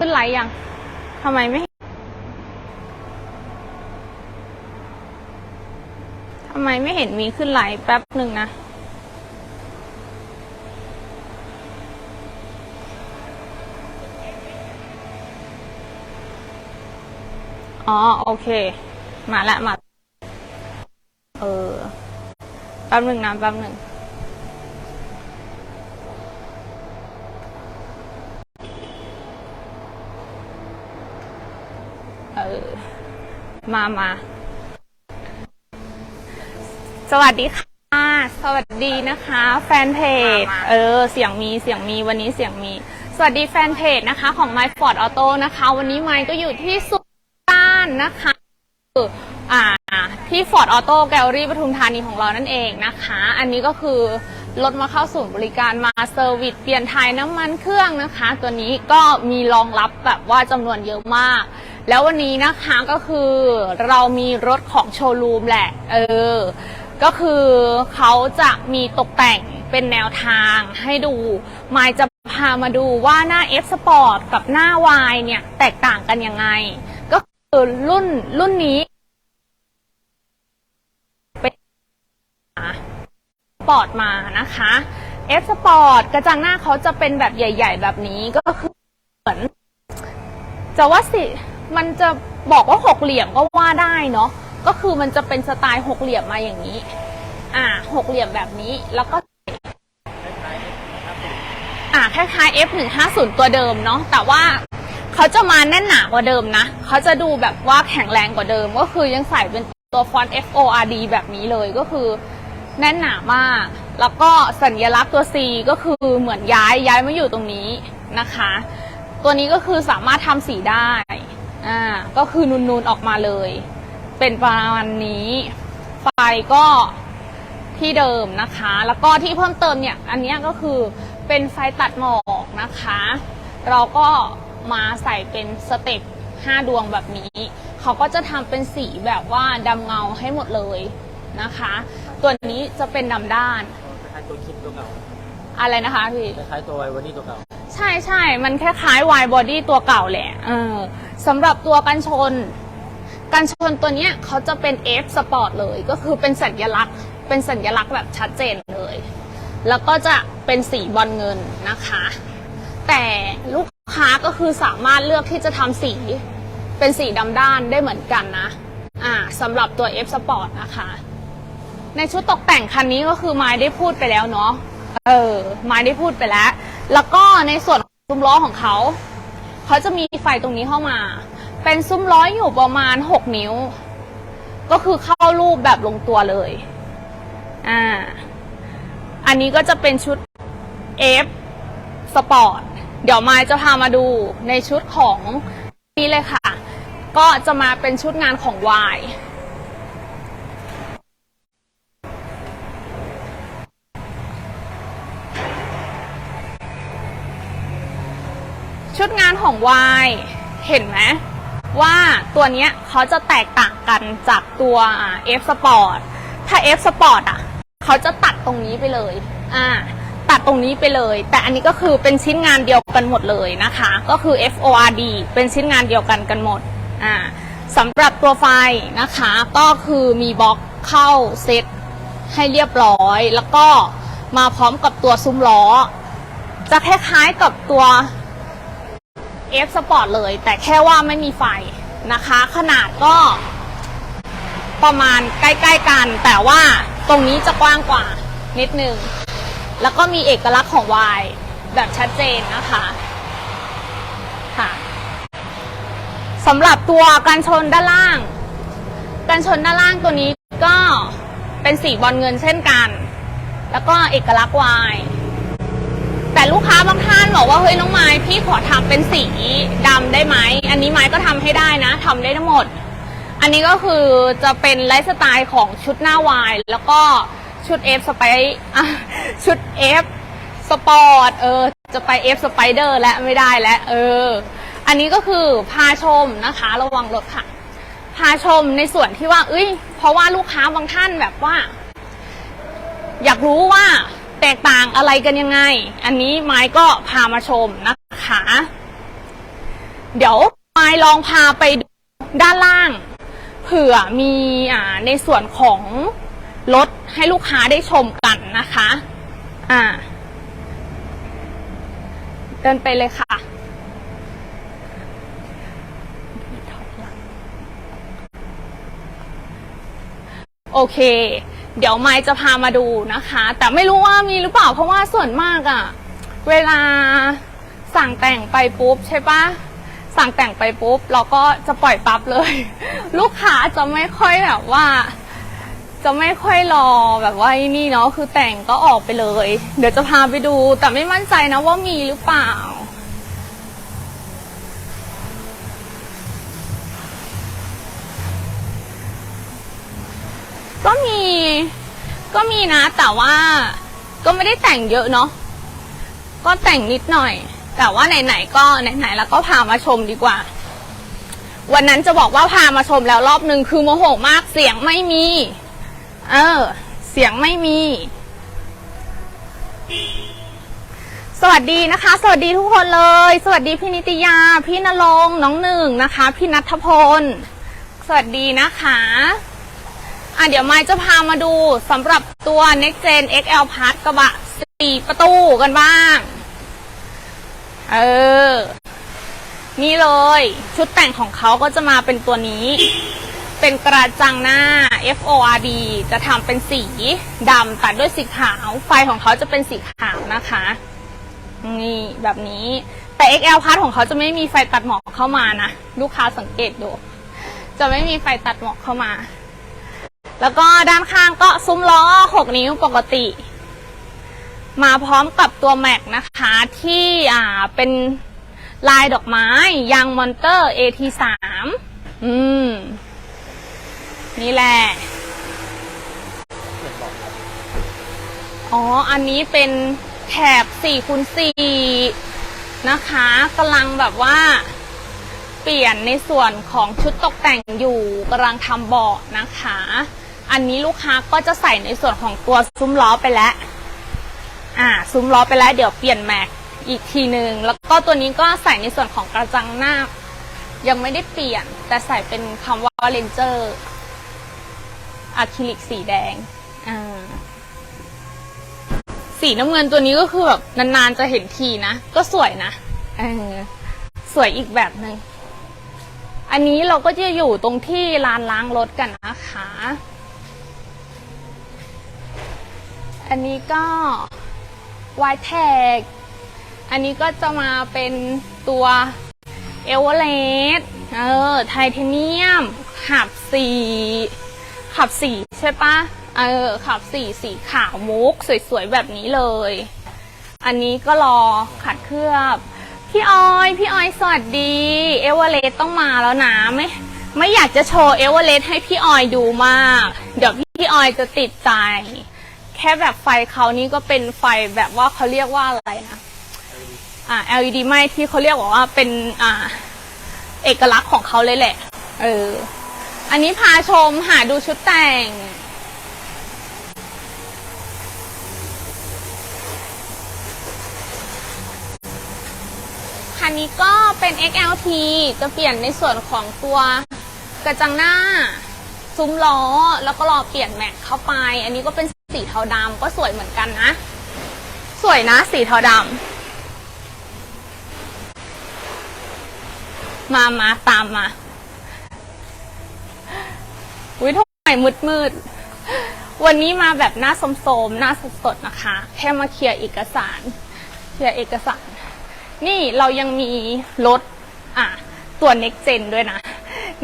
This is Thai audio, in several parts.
ขึ้นไลยังทำไมไม่ทำไมไม่เห็นมีขึ้นไลแป๊บหนึ่งนะ อ๋อ โอเค มาละมา เออ แป๊บหนึ่งนะแป๊บหนึ่ง เออ มามา สวัสดีค่ะ สวัสดีนะคะ แฟนเพจ เออ เสียงมี เสียงมี วันนี้เสียงมี สวัสดีแฟนเพจนะคะ ของ My Ford Auto นะคะ วันนี้ไมค์ก็อยู่ที่สุพรรณนะคะคืออ่า ที่ Ford Auto Gallery ปทุมธานีของเรานั่นเองนะคะ อันนี้ก็คือรถมาเข้าศูนย์บริการมาเซอร์วิสเปลี่ยนถ่ายน้ำมันเครื่องนะคะ ตัวนี้ก็มีรองรับแบบว่าจำนวนเยอะมาก แล้ววันนี้นะคะก็คือเรามีรถของโชว์รูมแหละ เออ ก็คือเขาจะมีตกแต่งเป็นแนวทางให้ดูมายจะพามาดูว่าหน้า F Sport กับหน้า Y เนี่ย แตกต่างกันยังไง ก็คือรุ่นรุ่นนี้เป็นสปอร์ตมานะคะ F Sport กระจังหน้าเขาจะเป็นแบบใหญ่ ๆ แบบนี้ก็คือเหมือนจะว่าสิ มันจะบอกว่าหกเหลี่ยมก็ว่าได้เนาะก็คือมันจะเป็นสไตล์หกเหลี่ยมมาอย่างนี้ อ่าหกเหลี่ยมแบบนี้แล้วก็อ่าคล้ายๆ F150 ตัวเดิมเนาะแต่ว่าเขาจะมาแน่นหนากว่าเดิมนะเขาจะดูแบบว่าแข็งแรงกว่าเดิม ก็คือยังใส่เป็นตัวฟอนต์ FORD แบบนี้เลยก็คือแน่นหนามาก แล้วก็สัญลักษณ์ตัว C ก็คือเหมือนย้ายย้ายมาอยู่ตรงนี้นะคะ ตัวนี้ก็คือสามารถทำสีได้ อ่าก็คือนูนๆออกมาเลย เป็นประมาณนี้ ไฟก็ที่เดิมนะคะ แล้วก็ที่เพิ่มเติมเนี่ย อันเนี้ยก็คือเป็นไฟตัดหมอกนะคะ เราก็มาใส่เป็นสเต็ป5ดวงแบบนี้ เขาก็จะทำเป็นสีแบบว่าดำเงาให้หมดเลยนะคะ ตัวนี้จะเป็นดำด้าน คล้ายๆตัวคิดตัวเก่าอะไรนะคะพี่ คล้ายๆตัวไววันนี้ตัวเก่า ใช่ใช่ มันคล้ายๆ wide body ตัวเก่าแหละ เออ สำหรับตัวกันชน กันชนตัวเนี้ยเขาจะเป็น F Sport เลย ก็คือเป็นสัญลักษณ์ เป็นสัญลักษณ์แบบชัดเจนเลย แล้วก็จะเป็นสีบอลเงินนะคะ แต่ลูกค้าก็คือสามารถเลือกที่จะทำสี เป็นสีดำด้านได้เหมือนกันนะ อ่าสำหรับตัว F Sport นะคะ ในชุดตกแต่งคันนี้ก็คือไม้ได้พูดไปแล้วเนาะ เออไม้ได้พูดไปแล้ว แล้วก็ในส่วนซุ้มล้อของเขา เขาจะมีไฟตรงนี้เข้ามา เป็นซุ้มร้อยอยู่ประมาณ 6 นิ้ว ก็คือเข้ารูปแบบลงตัวเลย อ่า อันนี้ก็จะเป็นชุด F Sport เดี๋ยวมาจะพามาดูในชุดของนี่เลยค่ะ ก็จะมาเป็นชุดงานของ Y ชุดงานของ Y เห็นไหมว่าตัวเนี้ยเขาจะแตกต่างกันจากตัว F Sport ถ้า F Sport อะเขาจะตัดตรงนี้ไปเลยอ่าตัดตรงนี้ไปเลย แต่อันนี้ก็คือเป็นชิ้นงานเดียวกันหมดเลยนะคะ ก็คือ FORD เป็นชิ้นงานเดียวกันกันหมดอ่าสำหรับตัวไฟนะคะก็คือมีบล็อกเข้าเซตให้เรียบร้อย แล้วก็มาพร้อมกับตัวซุ้มล้อ จะคล้ายๆกับตัว F Sport เลย แต่แค่ว่าไม่มีไฟนะคะ ขนาดก็ประมาณใกล้ ๆ กัน แต่ว่าตรงนี้จะกว้างกว่านิดนึง แล้วก็มีเอกลักษณ์ของ Y แบบชัดเจนนะคะค่ะสำหรับตัวการชนด้านล่าง การชนด้านล่างตัวนี้ก็เป็นสีบอลเงินเช่นกัน แล้วก็เอกลักษณ์ Y แต่ลูกค้าบางท่านบอกว่าเฮ้ยน้องไม้พี่ขอทำเป็นสีดำได้ไหมอันนี้ไม้ก็ทำให้ได้นะทำได้ทั้งหมด อันนี้ก็คือจะเป็นไลฟ์สไตล์ของชุดหน้าวายแล้วก็ชุด F สไปชุด F สปอร์ตเออจะไป F สไปเดอร์และไม่ได้แล้วเออ อันนี้ก็คือพาชมนะคะ ระวังรถค่ะ พาชมในส่วนที่ว่า เอ้ย เพราะว่าลูกค้าบางท่านแบบว่า อยากรู้ว่า แตกต่างอะไรกันยังไง อันนี้ไม้ก็พามาชมนะคะ เดี๋ยวไม้ลองพาไปด,ด้านล่าง เผื่อมีอ่าในส่วนของรถให้ลูกค้าได้ชมกันนะคะ อ่า เดินไปเลยค่ะโอเค เดี๋ยวไมค์จะพามาดูนะคะ แต่ไม่รู้ว่ามีหรือเปล่าเพราะว่าส่วนมากอะเวลาสั่งแต่งไปปุ๊บใช่ปะสั่งแต่งไปปุ๊บเราก็จะปล่อยปั๊บเลย ลูกค้าจะไม่ค่อยแบบว่า จะไม่ค่อยรอแบบว่านี่เนาะคือแต่งก็ออกไปเลย เดี๋ยวจะพาไปดู แต่ไม่มั่นใจนะว่ามีหรือเปล่า ก็มีนะ แต่ว่าก็ไม่ได้แต่งเยอะเนาะก็แต่งนิดหน่อย แต่ว่าไหนๆก็ไหนๆแล้วก็พามาชมดีกว่า วันนั้นจะบอกว่าพามาชมแล้วรอบนึงคือโมโหมากเสียงไม่มี เออ เสียงไม่มี สวัสดีนะคะ สวัสดีทุกคนเลย สวัสดีพี่นิตยา พี่นรงน้องหนึ่งนะคะ พี่นัทพล สวัสดีนะคะ อะเดี๋ยวไมค์จะพามาดูสำหรับตัว Next Gen XL Plus กระบะ4ประตูกันบ้าง เออ นี่เลย ชุดแต่งของเขาก็จะมาเป็นตัวนี้ เป็นกระจังหน้า FORD จะทำเป็นสีดำตัดด้วยสีขาว ไฟของเขาจะเป็นสีขาวนะคะ นี่แบบนี้ แต่ XL Plus ของเขาจะไม่มีไฟตัดหมอกเข้ามานะ ลูกค้าสังเกตดู จะไม่มีไฟตัดหมอกเข้ามา แล้วก็ด้านข้างก็ซุ้มล้อ 6 นิ้วปกติ มาพร้อมกับตัวแม็กนะคะที่อ่าเป็นลายดอกไม้ยางมอนเตอร์ AT3 อืม นี่แหละ อ๋อ อันนี้เป็นแถบ4คูณ4นะคะกำลังแบบว่า เปลี่ยนในส่วนของชุดตกแต่งอยู่กำลังทำเบาะนะคะ อันนี้ลูกค้าก็จะใส่ในส่วนของตัวซุ้มล้อไปแล้ว อ่า ซุ้มล้อไปแล้วเดี๋ยวเปลี่ยนแม็กอีกทีหนึ่งแล้วก็ตัวนี้ก็ใส่ในส่วนของกระจังหน้า ยังไม่ได้เปลี่ยน แต่ใส่เป็นคำว่าเลนเจอร์อะคริลิกสีแดง อ่า สีน้ำเงินตัวนี้ก็คือแบบนานๆจะเห็นทีนะ ก็สวยนะเออสวยอีกแบบหนึ่งอันนี้เราก็จะอยู่ตรงที่ลานล้างรถกันนะคะ อันนี้ก็วายแท็กอันนี้ก็จะมาเป็นตัวเอเวอเรสเออ ไทเทเนียม ขับสี ขับสีใช่ปะเออ ขับสีสีขาวมุก สวยๆ แบบนี้เลย อันนี้ก็รอขัดเคลือบ พี่ออย พี่ออยสวัสดี เอเวอเรสต้องมาแล้วนะไม่ไม่อยากจะโชว์เอเวอเรสให้พี่ออยดูมาก เดี๋ยวพี่ออยจะติดใจ แค่แบบไฟเขานี่ก็เป็นไฟแบบว่าเขาเรียกว่าอะไรนะอ่า LED ไม่ที่เขาเรียกว่าเป็นอ่า เอกลักษณ์ของเขาเลยแหละ เออ อันนี้พาชมหาดูชุดแต่ง คันนี้ก็เป็น XLT จะเปลี่ยนในส่วนของตัวกระจังหน้า ซุ้มล้อ แล้วก็รอเปลี่ยนแม็กเข้าไป อันนี้ก็เป็น สีเทาดำก็สวยเหมือนกันนะ สวยนะ สีเทาดำมามาตามมาอุ้ยทำไมมืดมืดๆวันนี้มาแบบหน้าสมๆหน้าสดๆนะคะ แค่มาเคลียร์เอกสาร เคลียร์เอกสาร นี่เรายังมีรถอะตัว next gen ด้วยนะ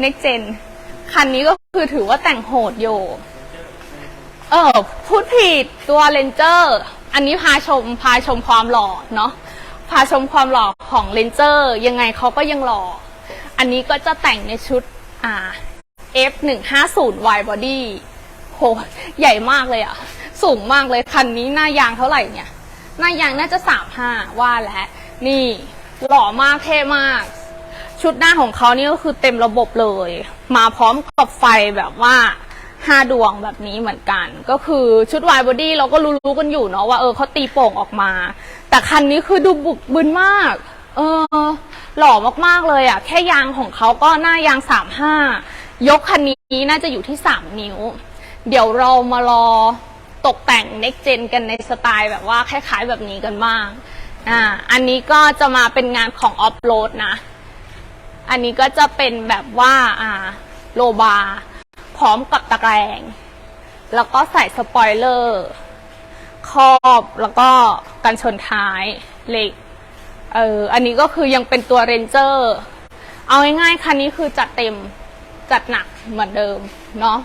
next gen คันนี้ก็คือถือว่าแต่งโหดอยู่ เออพูดผิดตัวเลนเจอร์อันนี้พาชมพาชมความหล่อเนาะพาชมความหล่อของเลนเจอร์ยังไงเขาก็ยังหล่อ อันนี้ก็จะแต่งในชุดอ่า F 1 5 0 Y body โหใหญ่มากเลยอะสูงมากเลยคันนี้หน้ายางเท่าไหร่เนี่ย หน้ายางน่าจะสามห้าว่าแล้วนี่หล่อมากเท่มาก ชุดหน้าของเขานี่ก็คือเต็มระบบเลย มาพร้อมกับไฟแบบว่า ห้าดวงแบบนี้เหมือนกัน ก็คือชุดวายบอดี้เราก็รู้ๆกันอยู่เนาะว่าเออเขาตีโป่งออกมา แต่คันนี้คือดูบุกบึนมาก เออ หล่อมากๆเลยอะ่ะ แค่ยางของเขาก็หน้ายางสามห้ายกคันนี้น่าจะอยู่ที่สามนิ้ว เดี๋ยวเรามารอตกแต่ง next gen กันในสไตล์แบบว่าคล้ายๆแบบนี้กันบ้างอ่าอันนี้ก็จะมาเป็นงานของออฟโรดนะ อันนี้ก็จะเป็นแบบว่าอ่าโลบาร์ พร้อมกับตะแกรง แล้วก็ใส่สปอยเลอร์ ครอบแล้วก็กันชนท้ายเหล็กเอออันนี้ก็คือยังเป็นตัวเรนเจอร์เอาง่ายๆคันนี้คือจัดเต็มจัดหนักเหมือนเดิมเนาะ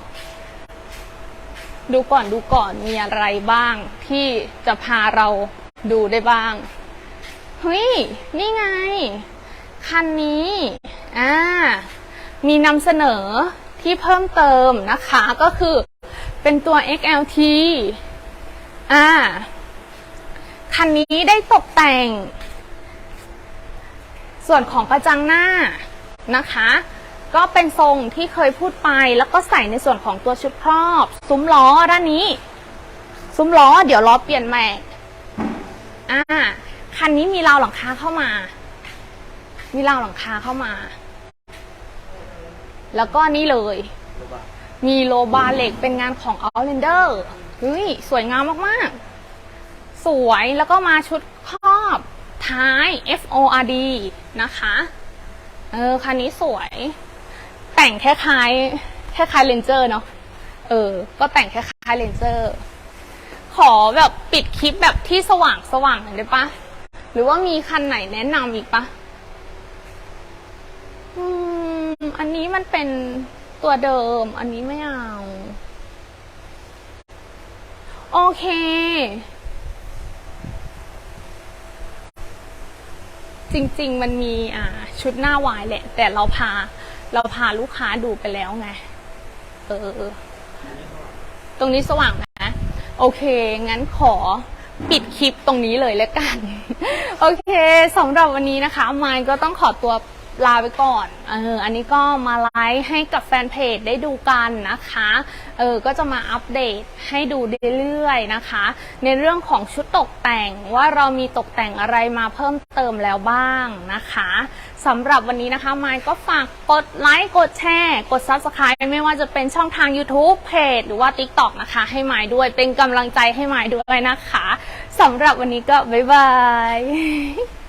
ดูก่อนดูก่อนมีอะไรบ้างที่จะพาเราดูได้บ้าง เฮ้ย นี่ไง คันนี้ อ่า มีนำเสนอ ที่เพิ่มเติมนะคะก็คือเป็นตัว XLT อ่า คันนี้ได้ตกแต่ง ส่วนของกระจังหน้านะคะ ก็เป็นทรงที่เคยพูดไป แล้วก็ใส่ในส่วนของตัวชุดครอบ ซุ้มล้อด้านนี้ ซุ้มล้อ เดี๋ยวล้อเปลี่ยนใหม่ อ่า คันนี้มีราวหลังคาเข้ามา มีราวหลังคาเข้ามา แล้วก็นี่เลย มีโลบาเหล็กเป็นงานของ Outlander เฮ้ยสวยงามมากๆ สวยแล้วก็มาชุดครอบท้าย FORD นะคะ เออ คันนี้สวย แต่งคล้ายๆคล้ายๆเลนเจอร์เนาะ เออ ก็แต่งคล้ายๆเลนเจอร์ ขอแบบปิดคลิปแบบที่สว่างสว่างหน่อยได้ปะ หรือว่ามีคันไหนแนะนำอีกปะ อืม อันนี้มันเป็นตัวเดิม อันนี้ไม่เอา โอเค จริง ๆ มันมีอ่า ชุดหน้าวายแหละ แต่เราพา เราพาลูกค้าดูไปแล้วไง เออ ตรงนี้สว่างนะ โอเค งั้นขอปิดคลิปตรงนี้เลยแล้วกัน โอเคสำหรับวันนี้นะคะ มายก็ต้องขอตัว ลาไปก่อนเอออันนี้ก็มาไลฟ์ให้กับแฟนเพจได้ดูกันนะคะ เออ ก็จะมาอัปเดตให้ดูเรื่อยๆนะคะ ในเรื่องของชุดตกแต่งว่าเรามีตกแต่งอะไรมาเพิ่มเติมแล้วบ้างนะคะสำหรับวันนี้นะคะมายก็ฝากกดไลค์ กดแชร์ กด Subscribe ไม่ว่าจะเป็นช่องทาง YouTube เพจหรือว่า TikTok นะคะ ให้มายด้วยเป็นกำลังใจให้มายด้วยนะคะสำหรับวันนี้ก็บ๊ายบาย